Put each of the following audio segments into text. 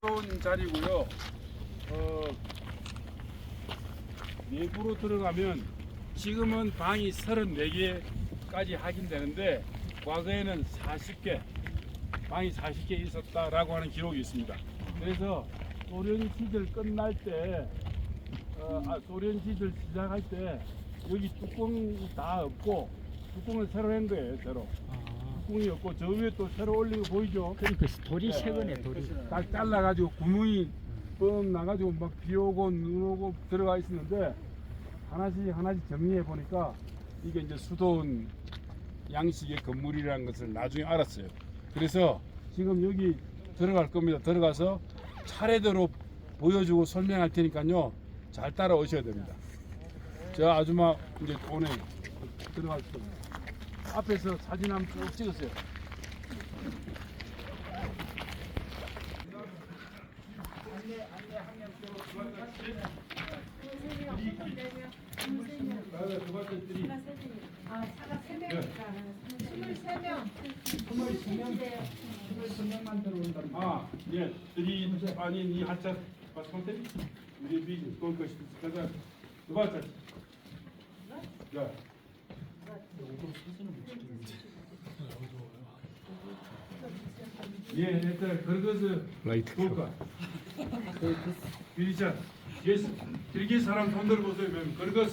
좋은 자리고요. 어, 내부로 들어가면 지금은 방이 34개까지 확인되는데 과거에는 40개, 방이 40개 있었다라고 하는 기록이 있습니다. 그래서 소련 시절 끝날 때, 어, 아, 소련 시절 시작할 때 여기 뚜껑이 다 없고 뚜껑을 새로 한 거예요, 새로. 없고 저 위에 또 새로 거 보이죠? 그러니까 돌이 새거네 돌이. 딱 잘라가지고 구멍이 뻥 나가지고 막 비 오고 눈 오고 들어가 있었는데 하나씩 하나씩 정리해 보니까 이게 이제 수도원 양식의 건물이라는 것을 나중에 알았어요. 그래서 지금 여기 들어갈 겁니다. 들어가서 차례대로 보여주고 설명할 테니까요. 잘 따라오셔야 됩니다. 저 아줌마 이제 오늘 들어갈 겁니다. 앞에서 사진 한번 쭉 찍으세요. 두 번째 들이 아, 차가 세 명이니까 스물세 명. 아, 예, 들이 아니 이 한자 봤을 우리 비즈 그걸 것이 가자. 두 번째. 자. 예, 일단 그것을 라이트 볼까? 비리자, 예스, 길게 사람 손 들어보세요. 그것,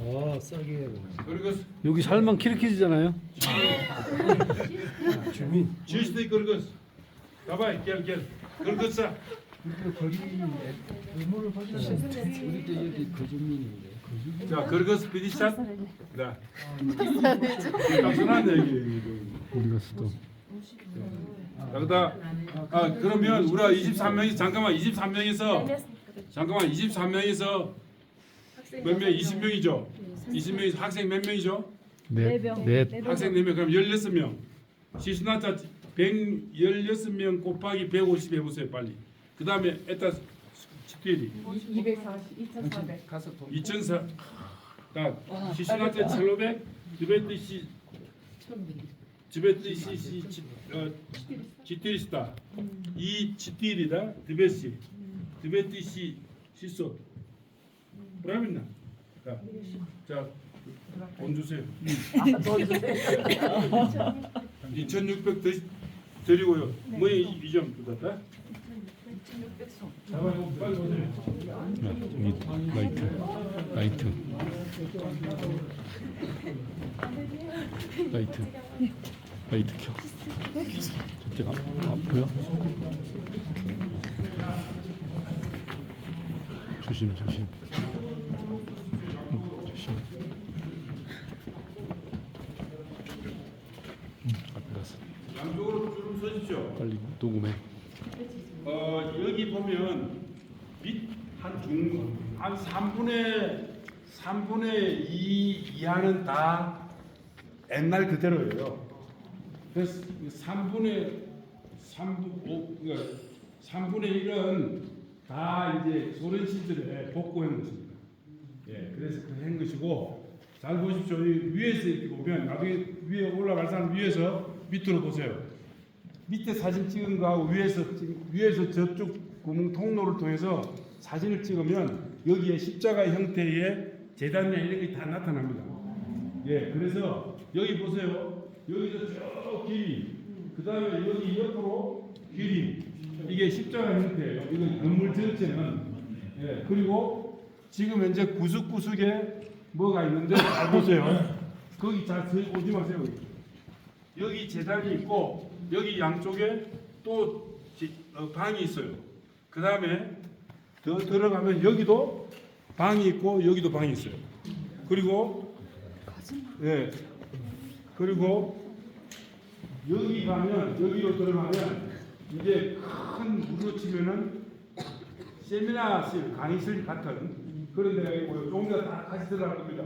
아 싸게 그것, 여기 살만 키르키즈잖아요. 주민. 지시대 그것. 가봐요, 겔, 겔. 그것 사. 우리도 여기 거주민인데. 자, 그것 비리샷. 네. 단순한 얘기. 우리가 수도. 여기다 아 그러면 우리가 23명이 잠깐만 23명에서 잠깐만 23명에서 몇 명? 20명이죠. 20명에서 학생 몇 명이죠? 넷. 넷. 학생 4명 그럼 16명. 시수나자 116명 곱하기 150 해보세요 빨리. 그 다음에 에따 집들이 240, 2,400. 2004. 딱 시수나자 700 디베트시 디베트시 어 지티리스다. 이 지티리다 디베시 디베티시 시소. 브라민나. 자, 자, 돈 주세요. 2,600 드, 드리고요. 뭐이 이점 받았다? 라이트. 라이트. 라이트. 라이트 켜. 저쪽 안, 안 보여? 조심 조심. 응, 조심. 응, 앞에 가서 양쪽으로 줄 서십시오. 빨리 녹음해. 어, 여기 보면 밑한 중, 한 3분의 3분의 2 이하는 다 옛날 그대로예요. 그래서 3분의 3분 5, 그러니까 3분의 1은 다 이제 소련 시절에 복구한 것입니다. 예, 그래서 그한 것이고 잘 보십시오. 이 위에서 이렇게 보면 나중에 위에 올라갈 사람 위에서 밑으로 보세요. 밑에 사진 찍은 거하고 위에서 찍- 위에서 저쪽 구멍 통로를 통해서 사진을 찍으면 여기에 십자가 형태의 재단이나 이런 게 다 나타납니다. 예, 그래서 여기 보세요. 여기서 저 길이, 그 다음에 여기 옆으로 길이, 이게 십자가 형태예요. 이건 건물 전체는. 예, 그리고 지금 현재 구석구석에 뭐가 있는데 잘 보세요. 거기 잘 오지 마세요. 여기 재단이 있고 여기 양쪽에 또 지- 어, 방이 있어요. 그 다음에 더 들어가면 여기도 방이 있고 여기도 방이 있어요. 그리고 예 그리고 여기 가면 여기로 들어가면 이제 큰 물로 치면은 세미나실 강의실 같은 그런 데가 있고요. 조금 더다 같이 들어갈 겁니다.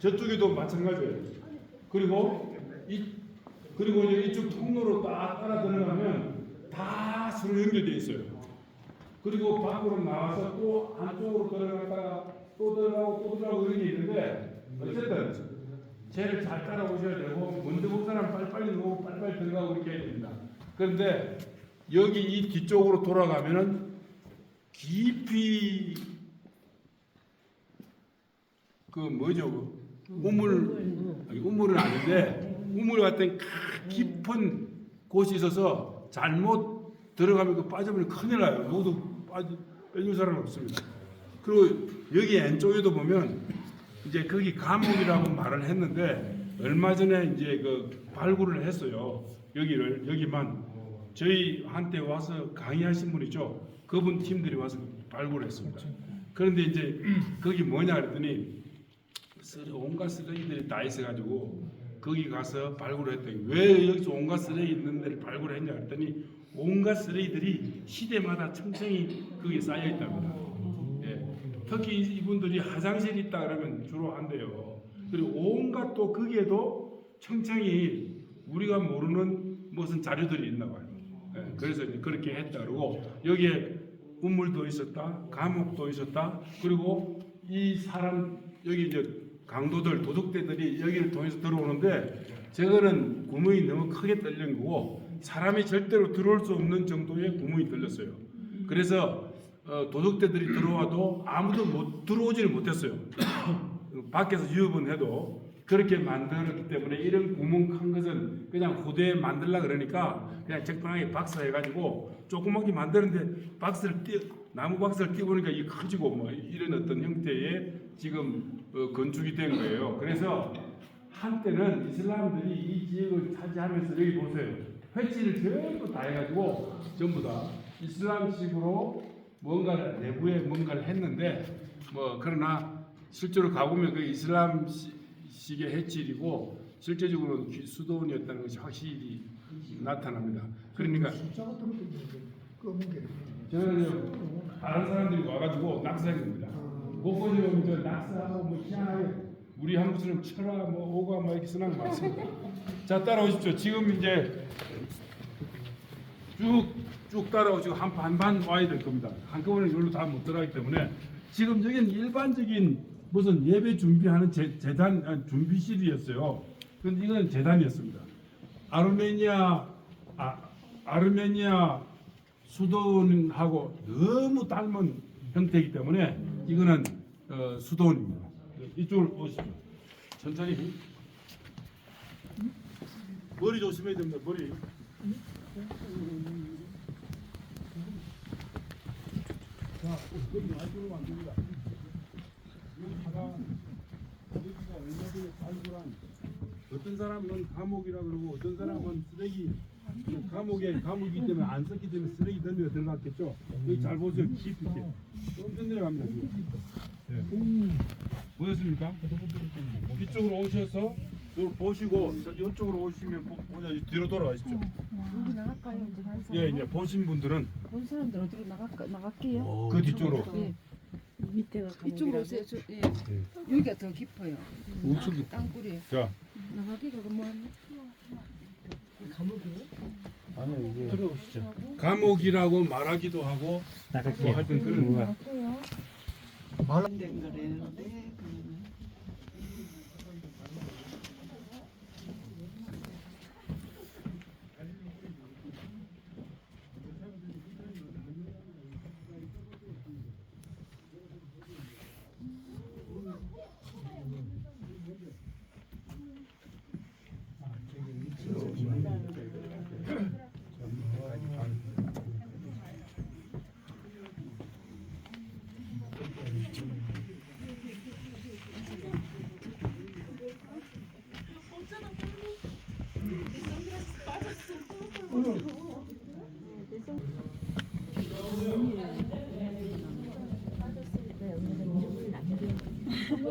저쪽에도 마찬가지예요. 그리고 이 그리고 이쪽 통로로 딱 따라 들어가면 다 서로 연결되어 있어요. 그리고 밖으로 나와서 또 안쪽으로 들어갔다가 또 들어가고 또 들어가고 이런 게 있는데 어쨌든 쟤를 잘 따라오셔야 되고 먼저 본 사람 빨리빨리 오고 빨리빨리 들어가고 이렇게 해야 됩니다. 그런데 여기 이 뒤쪽으로 돌아가면은 깊이 그 뭐죠? 그 우물 우물은 아닌데 우물 같은 크- 깊은 곳이 있어서 잘못 들어가면 그 빠져버리면 큰일 나요. 누구도 빠져 빼줄 사람 없습니다. 그리고 여기 왼쪽에도 보면 이제 거기 감옥이라고 말을 했는데 얼마 전에 이제 그 발굴을 했어요. 여기를 여기만 저희 한테 와서 강의하신 분이죠. 그분 팀들이 와서 발굴했습니다. 그런데 이제 거기 뭐냐 그랬더니 온갖 쓰레기들이 다 있어가지고 거기 가서 발굴했더니 왜 여기서 온갖 쓰레기 있는 데를 발굴했냐 그랬더니 온갖 쓰레기들이 시대마다 청청이 거기에 쌓여 있답니다. 예. 특히 이분들이 화장실이 있다 그러면 주로 한대요. 그리고 온갖 또 거기에도 청청이 우리가 모르는 무슨 자료들이 있나 봐요. 예. 그래서 그렇게 했다 그러고 여기에 우물도 있었다, 감옥도 있었다. 그리고 이 사람 여기 이제 강도들 도둑대들이 여기를 통해서 들어오는데 저거는 구멍이 너무 크게 뚫린 거고 사람이 절대로 들어올 수 없는 정도의 구멍이 뚫렸어요. 그래서 어, 도둑대들이 들어와도 아무도 못 들어오지를 못했어요. 밖에서 유업은 해도 그렇게 만들었기 때문에 이런 구멍 큰 것은 그냥 후대에 만들라 그러니까 그냥 적당하게 박스해가지고 조그맣게 만드는데 박스를 띄 나무 박스를 띄우니까 이 커지고 뭐 이런 어떤 형태의 지금 어, 건축이 된 거예요. 그래서 한때는 이슬람들이 이 지역을 차지하면서 여기 보세요. 회치를 전부 다 해가지고 전부 다 이슬람식으로 뭔가를 내부에 뭔가를 했는데 뭐 그러나 실제로 가보면 그 이슬람식의 해칠이고 실제적으로는 귀- 수도원이었다는 것이 확실히 나타납니다. 그러니까 저는 다른 사람들이 와가지고 낙서한 겁니다. 목걸이 보면 저 낙서하고 뭐 희한하게 우리 한국처럼 철화 뭐 오가 뭐 이렇게 쓰는 거 많습니다. 자 따라오십시오. 지금 이제 쭉쭉 따라오시고 한 반반 와야 될 겁니다. 한꺼번에 여기로 다 못 들어가기 때문에 지금 여기는 일반적인 무슨 예배 준비하는 재, 재단 아니, 준비실이었어요. 근데 이건 재단이었습니다. 아르메니아 아, 아르메니아 수도원하고 너무 닮은 형태이기 때문에 이거는 어, 수도원입니다. 이쪽으로 오시죠. 천천히. 머리 조심해야 됩니다. 머리. 어떤 사람은 감옥이라 그러고 어떤 사람은 쓰레기 감옥에 감옥이기 때문에 안 썼기 때문에 쓰레기 던지가 들어갔겠죠. 여기 잘 보세요. 깊이 있게. 엄청 내려갑니다. 지금. 네. 보였습니까? 이쪽으로 오셔서 이걸 보시고 저 이쪽으로 오시면 보, 보자 뒤로 돌아가십시오. 여기 나갈까요? 이제 한 사람? 예, 이제 보신 분들은 본 사람들 어디로 나갈까? 나갈게요. 그 뒤쪽으로. 예. 밑에가 이쪽으로 오세요. 저, 예. 여기가 더 깊어요. 엄청 깊- 땅굴이. 자 나가기가 뭐 하나? 아니요 이게 들어오시죠. 감옥이라고 말하기도 하고 뭐 나갈게요. 하여튼 그런 나갈게요. 된 거래는데 어,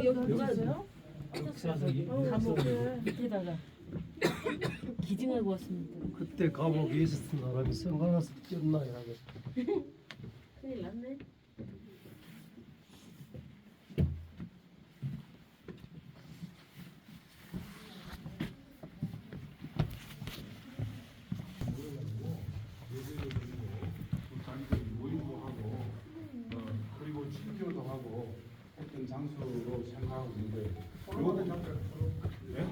여기 있어요? 감옥 밑에다가 기증하고 왔습니다. 그때 감옥에 있었던 사람이 생각나서 뛰었나 이라고 큰일 났네. 모임도 하고 어, 그리고 친교도 하고 했던 장소로 생각하고 있는데 요거 네?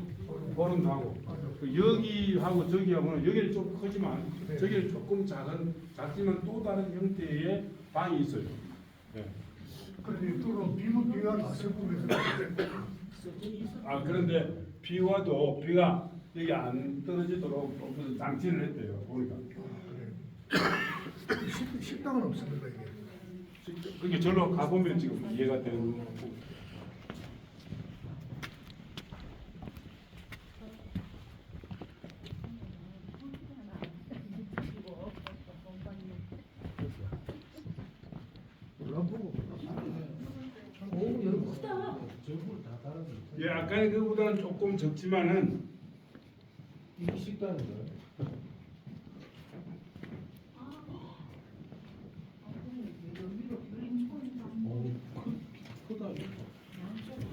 보름도 하고 그 여기하고 저기하고는 여기는 좀 크지만 저기는 조금 작은 작지만 또 다른 형태의 방이 있어요. 예. 근데 또 비문 비가 났을 뿐에서 아 그런데 비 와도 비가 여기 안 떨어지도록 무슨 장치를 했대요. 보니까 식- 식당은 없습니다 이게. 그게 절로 가보면 지금 이해가 되는 거고. 예, 아까의 그보다는 조금 적지만은 이게 식당인가요?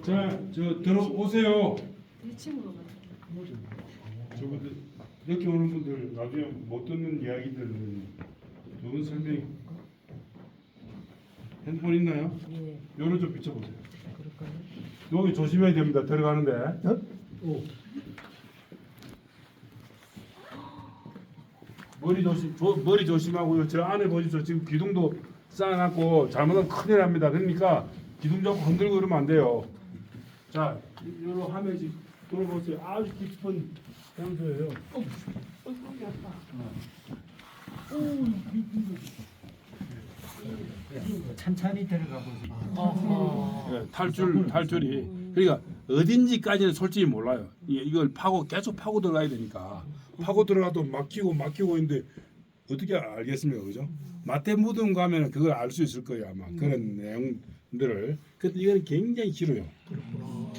자, 저 들어오세요. 1층으로 가. 저분들 이렇게 오는 분들 나중에 못 듣는 이야기들은 좋은 설명. 핸드폰 있나요? 예. 요로 좀 비춰보세요. 그럴까요? 여기 조심해야 됩니다. 들어가는데. 오. 머리 조심, 조, 머리 조심하고요. 저 안에 보십시오. 지금 기둥도 쌓아놨고 잘못하면 큰일 납니다. 그러니까 기둥 잡고 흔들고 이러면 안 돼요. 자, 요로 하면씩 돌아보세요. 아주 깊은 장소예요. 찬찬히 들어가 보세요. 어허. 예, 탈출 탈출이 그러니까 어딘지까지는 솔직히 몰라요. 이- 이걸 파고 계속 파고 들어가야 되니까 파고 들어가도 막히고 막히고 있는데 어떻게 알겠습니까, 그죠? 마태 무덤 가면 그걸 알 수 있을 거예요 아마 그런 내용들을. 근데 이거는 굉장히 길어요.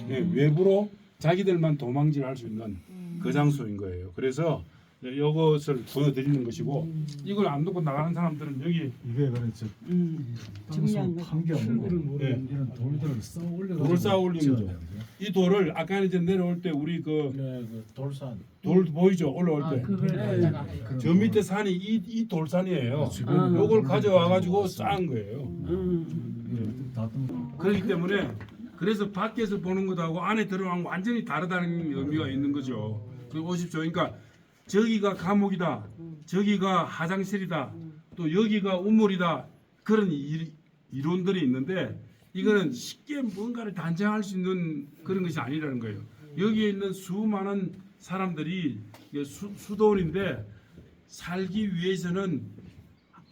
예, 외부로 자기들만 도망질할 수 있는 그 장소인 거예요. 그래서 이것을 보여드리는 것이고 이걸 안 놓고 나가는 사람들은 여기 이게 그렇죠. 음. 중요한 거. 한게 아니고 예. 이런 돌들을 쌓아 올려 돌을 쌓아 올리는 거죠. 이 돌을 아까 이제 내려올 때 우리 그 네, 그 돌산. 돌 보이죠 올라올 때. 그걸 그런 저 밑에 산이 이, 이 돌산이에요. 아. 요걸 가져와 가지고 쌓은 거예요. 음. 다tum 그렇기 때문에 그래서 밖에서 보는 것하고 안에 들어가면 완전히 다르다는 의미가 있는 거죠. 그 보십시오. 그러니까 저기가 감옥이다. 저기가 화장실이다. 또 여기가 우물이다. 그런 이, 이론들이 있는데 이거는 쉽게 뭔가를 단정할 수 있는 그런 것이 아니라는 거예요. 여기에 있는 수많은 사람들이 수, 수도원인데 살기 위해서는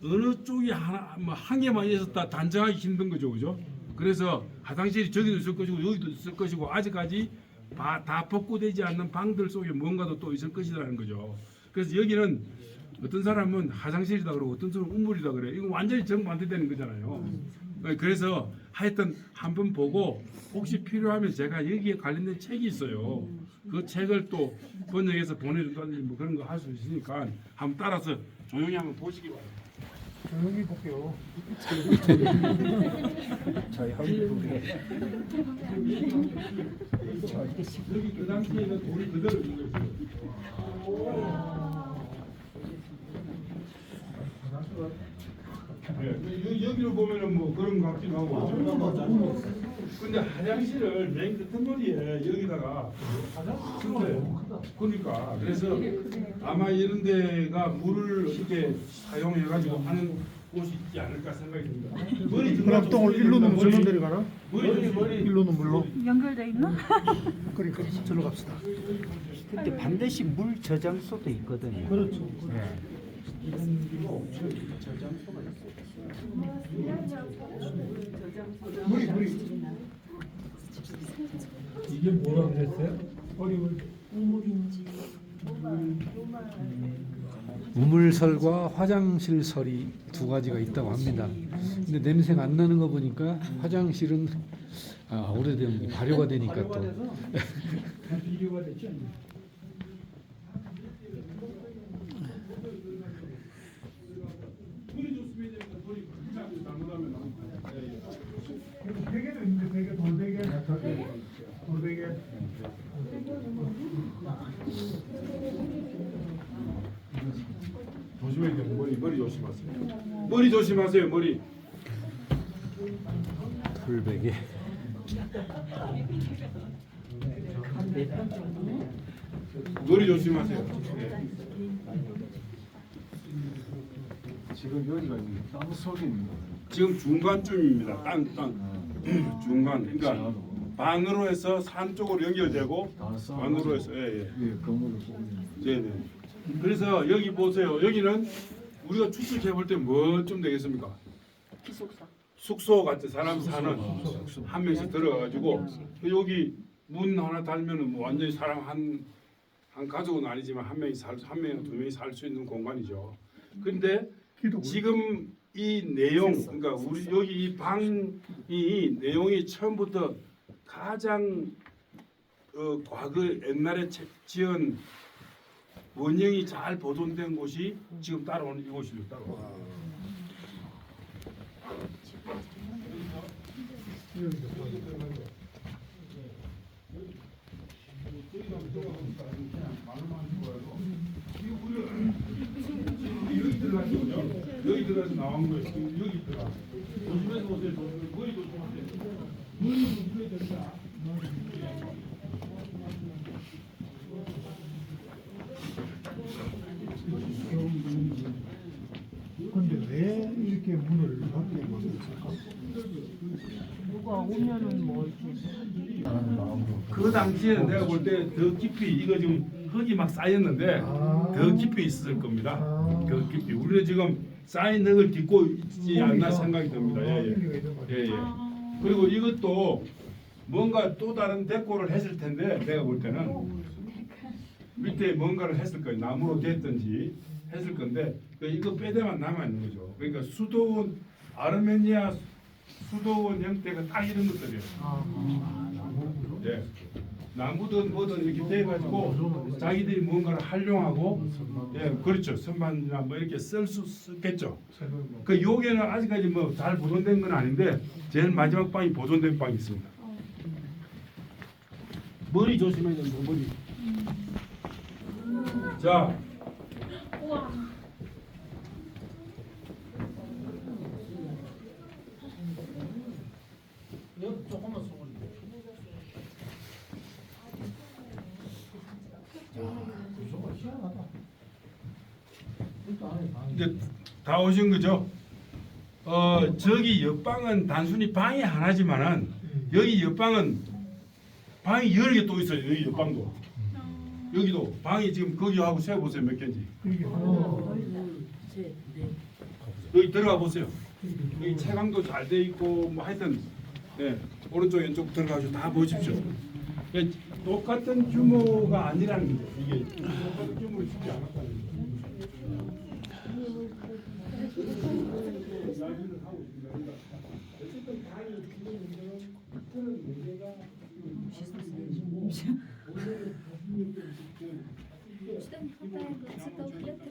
어느 쪽이 하나 뭐 한 개만 있었다 단정하기 힘든 거죠, 그죠? 그래서 화장실이 저기도 있을 것이고 여기도 있을 것이고 아직까지 바- 다 복구되지 않는 방들 속에 뭔가도 또 있을 것이라는 거죠. 그래서 여기는 어떤 사람은 화장실이다 그러고 어떤 사람은 우물이다 그래. 이거 완전히 정반대되는 거잖아요. 그래서 하여튼 한번 보고 혹시 필요하면 제가 여기에 관련된 책이 있어요. 그 책을 또 번역해서 보내준다든지 뭐 그런 거 할 수 있으니까 한번 따라서 조용히 한번 보시기 바랍니다. 조용히 볼게요. 여기 그 당시에는 돌이 그대로 있는. 네, 여- 여기로 보면은 뭐 그런 것 같기도 하고. 근데 화장실을 맨 끝머리에 여기다가 근데 그러니까 그래서 아마 이런 데가 물을 어떻게 사용해 가지고 하는 곳이 있지 않을까 생각이 듭니다. 머리 그럼 또 일로는 절로 내려가나? 머리 머리 일로는 물로? 연결돼 있나? 그러니까 절로 갑시다. 근데 반드시 물 저장소도 있거든요. 그렇죠. 물이 물이 이게 뭐라 그랬어요? 우물설과 화장실설이 두 가지가 있다고 합니다. 근데 냄새가 안 나는 거 보니까 화장실은 아, 오래되면 발효가 되니까 또. 베개도 있는데 베개 돌베개 돌베개 조심해야 돼요. 머리 조심하세요. 머리 조심하세요. 머리. 정도? 머리 조심하세요. 예. 지금 여기가 땅 속에 있는 거예요. 지금 중간쯤입니다. 땅, 땅. 중간. 그러니까 방으로 해서 산 쪽으로 연결되고 방으로 해서 예, 예. 위에 건물을 보고 있는 네, 네. 그래서 여기 보세요. 여기는 우리가 추측해 볼 때 뭐좀 되겠습니까? 기숙사. 숙소 같은 사람 사는 한 명씩 들어가가지고 여기 문 하나 달면은 뭐 완전히 사람 한, 한 가족은 아니지만 한 명이 살, 한 명이나 두 명이 살 수 있는 공간이죠. 근데 지금 이 내용, 그러니까 우리 여기 이 방이 내용이 처음부터 가장 어, 과거 옛날에 책 지은 원형이 잘 보존된 곳이 지금 따라오는 이곳이죠. 따라오는. 여기 들어가시죠. 여기 들어가서 나온 거예요. 여기 들어가. 조심해서. 조심해서. 머리 조심하세요. 머리 조심해야 된다. 근데 왜 이렇게 문을 밖에 만들었을까? 누가 오면은 뭐 이렇게. 그 당시에는 내가 볼 때 더 깊이 이거 지금 흙이 막 쌓였는데 아. 더 깊이 있을 겁니다. 아. 더 깊이. 우리는 지금 쌓인 흙을 딛고 있지 않나 생각이 듭니다. 예, 예. 예, 예. 그리고 이것도 뭔가 또 다른 데코를 했을 텐데 내가 볼 때는 밑에 뭔가를 했을 거예요. 나무로 됐든지 했을 건데 그 이거 빼대만 남아 있는 거죠. 그러니까 수도원 아르메니아 수도원 형태가 딱 이런 것들이에요. 예. 나무든 뭐든 이렇게 돼가지고 자기들이 뭔가를 활용하고 예 그렇죠 선반이나 뭐 이렇게 쓸 수 있겠죠. 그 요게는 아직까지 뭐 잘 보존된 건 아닌데 제일 마지막 방이 보존된 방이 있습니다. 머리 조심해야 된다 머리. 자 이제 다 오신 거죠? 어 저기 옆방은 단순히 방이 하나지만은 여기 옆방은 방이 여러 개 또 있어요. 여기 옆방도 여기도 방이 지금 거기하고 세 보세요 몇 개인지 이게 여기 들어가 보세요. 여기 채광도 잘 돼 있고 뭐 하여튼 예, 오른쪽 왼쪽 들어가서 다 보십시오. 예, 똑같은 규모가 아니라는 거죠. 이게 똑같은 규모를 주지 않았다는 거죠.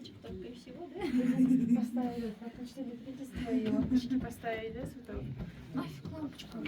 Клеточек только и всего, да? Поставили, почти электричество и лампочки поставили, да, световые? Ай, лампочка,